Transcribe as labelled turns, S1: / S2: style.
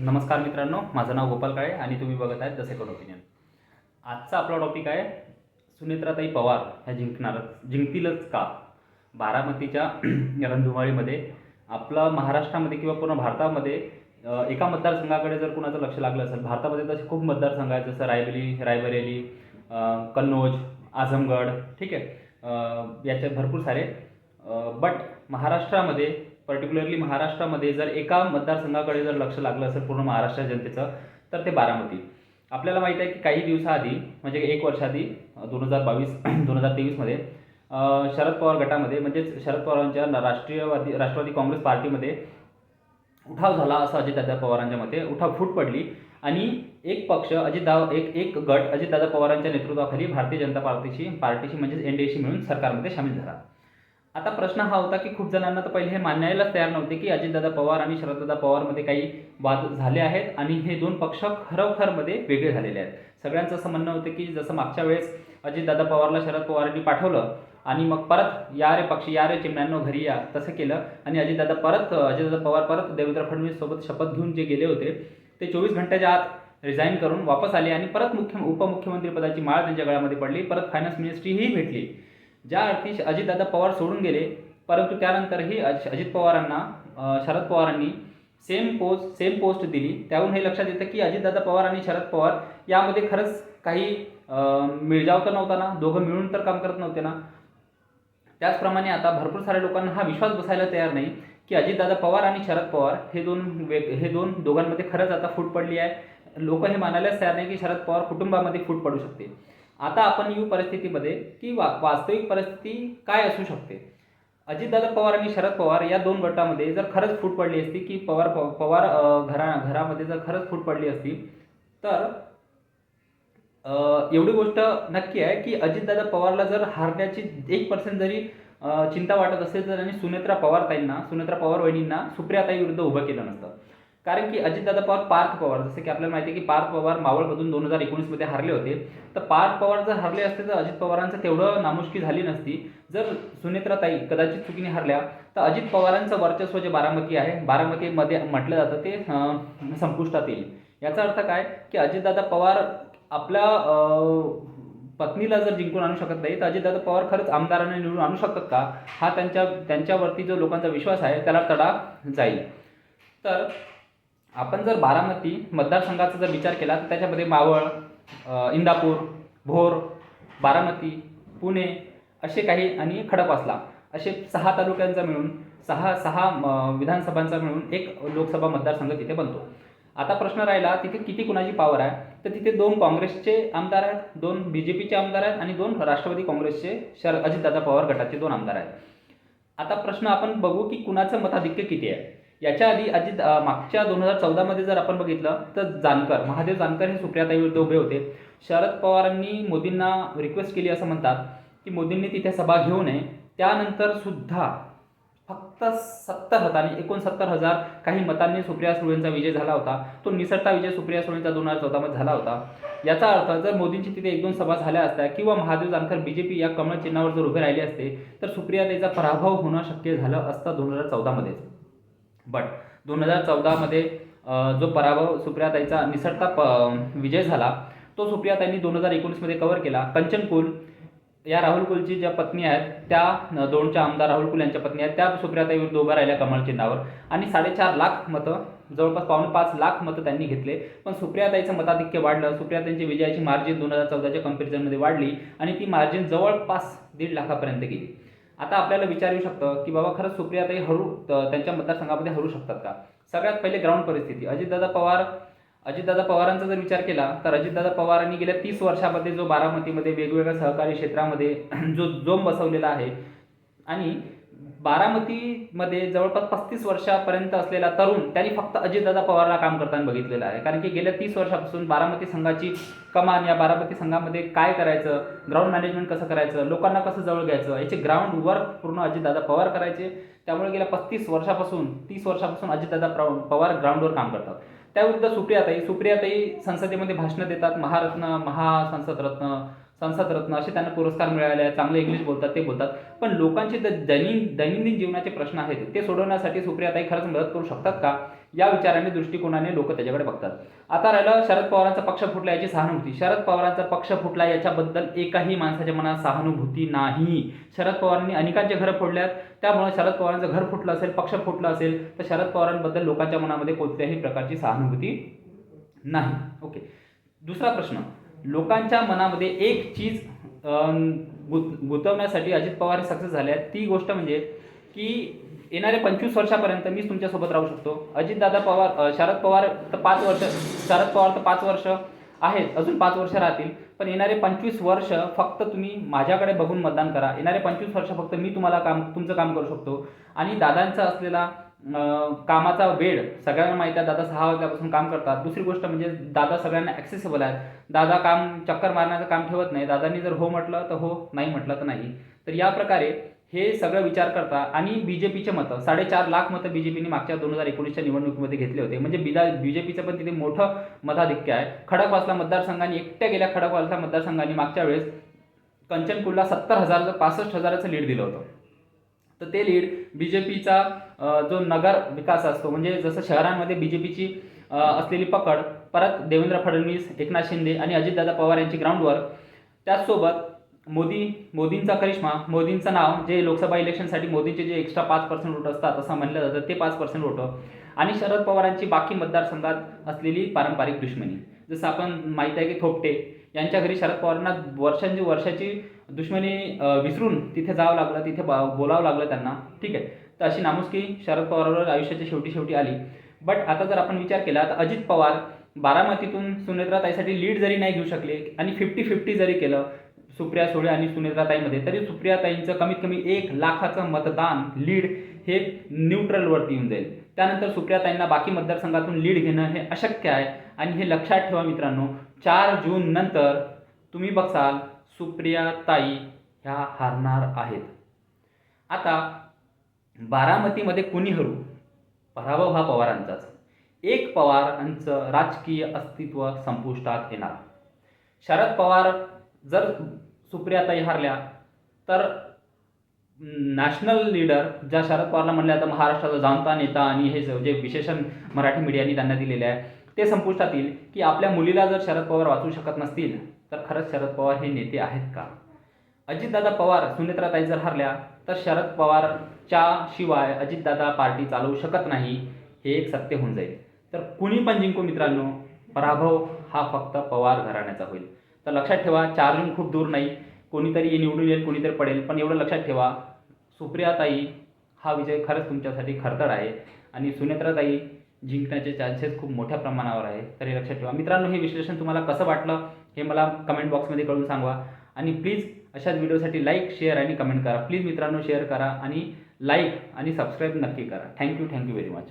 S1: नमस्कार मित्रांनो माझं नाव गोपाल काळे आणि तुम्ही बघत आहेत द सेकंड ओपिनियन आजचा आपला टॉपिक आहे सुनेत्राताई पवार ह्या जिंकणारच जिंकतीलच का? बारामतीच्या रणधुमाळीमध्ये आपला महाराष्ट्रामध्ये किंवा पूर्ण भारतामध्ये एका मतदारसंघाकडे जर कुणाचं लक्ष लागलं असेल भारतामध्ये तसे खूप मतदारसंघ आहेत जसं रायबरेली रायबरेली कन्नौज आझमगड ठीक आहे? याचे भरपूर सारे बट महाराष्ट्रामध्ये पर्टिक्युलरली महाराष्ट्रामध्ये जर एका मतदारसंघाकडे जर लक्ष लागलं असेल पूर्ण महाराष्ट्र जनतेचं तर ते बारामती. आपल्याला माहीत आहे की काही दिवसाआधी म्हणजे एक वर्षाआधी दोन हजार बावीस दोन हजार तेवीसमध्ये शरद पवार गटामध्ये म्हणजेच शरद पवारांच्या राष्ट्रीयवादी राष्ट्रवादी काँग्रेस पार्टीमध्ये उठाव झाला असं अजितदादा पवारांच्या मते उठाव फूट पडली. आणि एक पक्ष अजितदा एक एक गट अजितदादा पवारांच्या नेतृत्वाखाली भारतीय जनता पार्टीशी पार्टीशी म्हणजेच एन डी एशी मिळून सरकारमध्ये सामील झाला. आता प्रश्न हा होता की खूप जणांना तर पहिले हे मानायलाच तयार नव्हते की अजितदादा पवार आणि शरददादा पवारमध्ये काही वाद झाले आहेत आणि हे दोन पक्ष खरोखरमध्ये वेगळे झालेले आहेत. सगळ्यांचं असं म्हणणं होतं की जसं मागच्या वेळेस अजितदादा पवारला शरद पवारांनी पाठवलं आणि मग परत या रे पक्षी या रे चिमण्यांनो घरी या तसं केलं आणि अजितदादा परत अजितदादा पवार परत देवेंद्र फडणवीससोबत शपथ घेऊन जे गेले होते ते चोवीस घंट्याच्या आत रिझाईन करून वापस आले आणि परत मुख्य उपमुख्यमंत्री पदाची माळ त्यांच्या गळ्यामध्ये पडली परत फायनान्स मिनिस्ट्रीही भेटली. ज्या अर्थी अजितदादा पवार सोडून गेले परंतु त्यानंतरही अज- अजित पवारांना शरद पवारांनी सेम पोस्ट सेम पोस्ट दिली. त्याहून हे लक्षात येतं की अजितदादा पवार आणि शरद पवार यामध्ये खरंच काही मिळजाव तर नव्हता ना दोघं मिळून तर काम करत नव्हते ना. त्याचप्रमाणे आता भरपूर साऱ्या लोकांना हा विश्वास बसायला तयार नाही की अजितदादा पवार आणि शरद पवार हे दोन वेग हे दोन दोघांमध्ये खरंच आता फूट पडली आहे. लोक हे मानायलाच तयार नाही की शरद पवार कुटुंबामध्ये फूट पडू शकते. आता आपण येऊ परिस्थितीमध्ये की वा वास्तविक परिस्थिती काय असू शकते? अजितदादा पवार आणि शरद पवार या दोन गटामध्ये जर खरंच फूट पडली असती की पवार पवार घरा घरामध्ये जर खरंच फूट पडली असती तर एवढी गोष्ट नक्की आहे की अजितदादा पवारला जर हारण्याची एक पर्सेंट जरी चिंता वाटत असेल तर आणि सुनेत्रा पवार ताईंना सुनेत्रा पवार वहिनींना सुप्रियाताई विरुद्ध उभं केलं नसतं. कारण की अजितदादा पवार पार्थ पवार जसं की आपल्याला माहिती आहे की पार्थ पवार मावळमधून दोन हजार एकोणीसमध्ये हरले होते. तर पार्थ पवार जर हरले असते तर अजित पवारांचं तेवढं नामुष्की झाली नसती. जर सुनेत्राताई कदाचित चुकीने हरल्या तर अजित पवारांचं वर्चस्व जे बारामती आहे बारामतीमध्ये म्हटलं जातं ते संपुष्टात येईल. याचा अर्थ काय? की अजितदादा पवार आपल्या पत्नीला जर जिंकून आणू शकत नाही तर अजितदादा पवार खरंच आमदाराने निवडून आणू शकतात का? हा त्यांच्या त्यांच्यावरती जो लोकांचा विश्वास आहे त्याला तडा जाईल. तर आपण जर बारामती मतदारसंघाचा जर विचार केला तर त्याच्यामध्ये मावळ इंदापूर भोर बारामती पुणे असे काही आणि खडकवासला असे सहा तालुक्यांचा मिळून सहा सहा विधानसभांचा मिळून एक लोकसभा मतदारसंघ तिथे बनतो. आता प्रश्न राहिला तिथे किती कुणाची पॉवर आहे? तर तिथे दोन काँग्रेसचे आमदार आहेत दोन बी जे पीचे आमदार आहेत आणि दोन राष्ट्रवादी काँग्रेसचे शर अजितदादा पवार गटाचे दोन आमदार आहेत. आता प्रश्न आपण बघू की कुणाचं मताधिक्य किती आहे? याच्या आधी अजित मागच्या दोन हजार चौदामध्ये जर आपण बघितलं तर जानकर महादेव जानकर हे सुप्रियाताई विरुद्ध उभे होते. शरद पवारांनी मोदींना रिक्वेस्ट केली असं म्हणतात की मोदींनी तिथे सभा घेऊ नये. त्यानंतर सुद्धा फक्त सत्तर हजार एकोणसत्तर हजार काही मतांनी सुप्रिया सुळेंचा विजय झाला होता. तो निसटता विजय सुप्रिया सुळेंचा दोन हजार चौदामध्ये झाला होता. याचा अर्थ जर मोदींची तिथे एक दोन सभा झाल्या असत्या किंवा महादेव जानकर बीजेपी या कमळ चिन्हावर जर उभे राहिले असते तर सुप्रियाताईचा पराभव होणं शक्य झालं असतं दोन हजार चौदामध्येच बट दोन हजार चौदामध्ये जो पराभव सुप्रियाताईचा निसटता प विजय झाला तो सुप्रियाताईंनी दोन हजार एकोणीसमध्ये कव्हर केला. कंचन कुल या राहुल कुलची ज्या पत्नी आहेत त्या दोनच्या आमदार राहुल कुल यांच्या पत्नी आहेत त्या सुप्रियाताई विरुद्ध उभ्या राहिल्या कमळ चिन्हावर. आणि साडेचार लाख मतं जवळपास पावणे पाच लाख मतं त्यांनी घेतले. पण सुप्रियाताईचं मताधिक्य वाढलं सुप्रियाताईंची विजयाची मार्जिन दोन हजार चौदाच्या कम्पॅरिझनमध्ये वाढली आणि ती मार्जिन जवळपास दीड लाखापर्यंत गेली. आता आपल्याला विचार येऊ शकतं की बाबा खरंच सुप्रियाताई हरू त्यांच्या मतदारसंघामध्ये हरू शकतात का? सगळ्यात पहिले ग्राउंड परिस्थिती. अजितदादा पवार अजितदादा पवारांचा जर विचार केला तर अजितदादा पवारांनी गेल्या तीस वर्षामध्ये जो बारामतीमध्ये वेगवेगळ्या सहकारी क्षेत्रामध्ये जो जोम बसवलेला आहे आणि बारामतीमध्ये जवळपास पस्तीस वर्षापर्यंत असलेला तरुण त्यांनी फक्त अजितदादा पवारला काम करताना बघितलेलं आहे. कारण की गेल्या तीस वर्षापासून बारामती संघाची कमान या बारामती संघामध्ये काय करायचं ग्राउंड मॅनेजमेंट कसं करायचं लोकांना कसं जवळ घ्यायचं याचे ग्राउंड वर्क पूर्ण अजितदादा पवार करायचे. त्यामुळे गेल्या पस्तीस वर्षापासून तीस वर्षापासून अजितदादा प्र- पवार ग्राउंडवर काम करतात. त्याविरुद्ध सुप्रियाताई सुप्रियाताई संसदेमध्ये भाषणं देतात महारत्न महासंसद रत्न महासंसदरत्न संसदरत्न असे त्यांना पुरस्कार मिळाले आहेत. चांगले इंग्लिश बोलतात ते बोलतात. पण लोकांचे द- दैनिक दैनंदिन जीवनाचे प्रश्न आहेत ते सोडवण्यासाठी सुप्रियाताई खरंच मदत करू शकतात का? या विचाराने दृष्टिकोनाने लोक त्याच्याकडे बघतात. आता राहिलं शरद पवारांचा पक्ष फुटला याची सहानुभूती. शरद पवारांचा पक्ष फुटला याच्याबद्दल एकाही माणसाच्या मनात सहानुभूती नाही. शरद पवारांनी अनेकांचे घरं फोडल्यात. त्यामुळे शरद पवारांचं घर फुटलं असेल पक्ष फुटला असेल तर शरद पवारांबद्दल लोकांच्या मनामध्ये कोणत्याही प्रकारची सहानुभूती नाही. ओके. दुसरा प्रश्न. लोकांच्या मनामध्ये एक चीज अं, गुंतवण्यासाठी अजित पवार हे सक्सेस झाले आहेत. ती गोष्ट म्हणजे की येणारे पंचवीस वर्षापर्यंत मीच तुमच्यासोबत राहू शकतो. अजितदादा पवार शरद पवार तर पाच वर्ष शरद पवार तर पाच वर्ष आहेत अजून पाच वर्ष राहतील. पण येणारे पंचवीस वर्ष फक्त तुम्ही माझ्याकडे बघून मतदान करा. येणारे पंचवीस वर्ष फक्त मी तुम्हाला काम तुमचं काम करू शकतो. आणि दादांचा असलेला कामाचा वेळ सगळ्यांना माहिती आहे दादा सहा वाजल्यापासून काम करतात. दुसरी गोष्ट म्हणजे दादा सगळ्यांना ॲक्सेसिबल आहेत दादा काम चक्कर मारण्याचं काम ठेवत नाही. दादांनी जर हो म्हटलं तर हो नाही म्हटलं तर नाही. तर या प्रकारे हे सगळं विचार करता आणि बी जे पीचे मतं साडेचार लाख मतं बी जे पीने मागच्या दोन हजार एकोणीसच्या निवडणुकीमध्ये घेतले होते. म्हणजे बिदा बी जे पीचं पण तिथे मोठं मताधिक्य आहे. खडकवासला मतदारसंघाने एकट्या गेल्या खडकवासला मतदारसंघाने मागच्या वेळेस कंचनकुलला सत्तर हजाराचं पासष्ट हजाराचं लीड दिलं होतं. तर ते लीड बी जे पीचा जो नगर विकास असतो म्हणजे जसं शहरांमध्ये बी जे पीची असलेली पकड परत देवेंद्र फडणवीस एकनाथ शिंदे आणि अजितदादा पवार यांची ग्राउंडवर त्याचसोबत मोदी मोदींचा करिश्मा मोदींचं नाव जे लोकसभा इलेक्शनसाठी मोदींचे जे एक्स्ट्रा पाच पर्सेंट वोट असतात असं म्हणलं जातं ते पाच पर्सेंट वोटं आणि शरद पवारांची बाकी मतदारसंघात असलेली पारंपरिक दुश्मनी. जसं आपण माहीत आहे की थोपटे यांच्या घरी शरद पवारांना वर्षांची वर्षाची दुश्मनी विसरून तिथे जावं लागलं तिथे बा- बोलावं लागलं त्यांना. ठीक आहे. तर अशी नामुष्की शरद पवारवर आयुष्याच्या शेवटी शेवटी आली. बट आता जर आपण विचार केला तर अजित पवार बारामतीतून सुनेत्राताईसाठी लीड जरी नाही घेऊ शकले आणि फिफ्टी फिफ्टी जरी केलं सुप्रिया सुळे आणि सुनेत्राताईमध्ये तरी सुप्रियाताईंचं कमीत कमी एक लाखाचं मतदान लीड हे न्यूट्रलवरती येऊन जाईल. त्यानंतर सुप्रियाताईंना बाकी मतदारसंघातून लीड घेणं हे अशक्य आहे. आणि हे लक्षात ठेवा मित्रांनो चार जून नंतर तुम्ही बघसाल सुप्रियाताई ह्या हारणार आहेत. आता बारामतीमध्ये कुणी हरू? पराभव हा पवारांचाच. एक पवारांचं राजकीय अस्तित्व संपुष्टात येणार. शरद पवार जर सुप्रियाताई हारल्या तर नॅशनल लीडर ज्या शरद पवारला म्हणल्या आता महाराष्ट्राचा जाणता नेता आणि हे ज- जे विशेषण मराठी मीडियाने त्यांना दिलेले आहे ते संपुष्टात येईल की आपल्या मुलीला जर शरद पवार वाचू शकत नसतील तर खरंच शरद पवार हे नेते आहेत का? अजितदादा पवार सुनेत्राताई जर हरल्या तर शरद पवारच्या शिवाय अजितदादा पार्टी चालवू शकत नाही हे एक सत्य होऊन जाईल. तर कुणी पण जिंकू मित्रांनो पराभव हा फक्त पवार घराण्याचा होईल. तर लक्षात ठेवा चार जून खूप दूर नाही कोणीतरी निवडून येईल कोणीतरी पडेल पण एवढं लक्षात ठेवा सुप्रियाताई हा विजय खरंच तुमच्यासाठी खरतड आहे. आणि सुनेत्राताई जिंकण्याचे चान्सेस खूप मोठ्या प्रमाणावर आहे. तर हे लक्षात ठेवा. मित्रांनो हे विश्लेषण तुम्हाला कसं वाटलं हे मला कमेंट बॉक्समध्ये कळून सांगा. आणि प्लीज अशाच व्हिडिओसाठी लाईक शेअर आणि कमेंट करा. प्लीज मित्रांनो शेअर करा आणि लाईक आणि सबस्क्राईब नक्की करा. Thank you thank you very much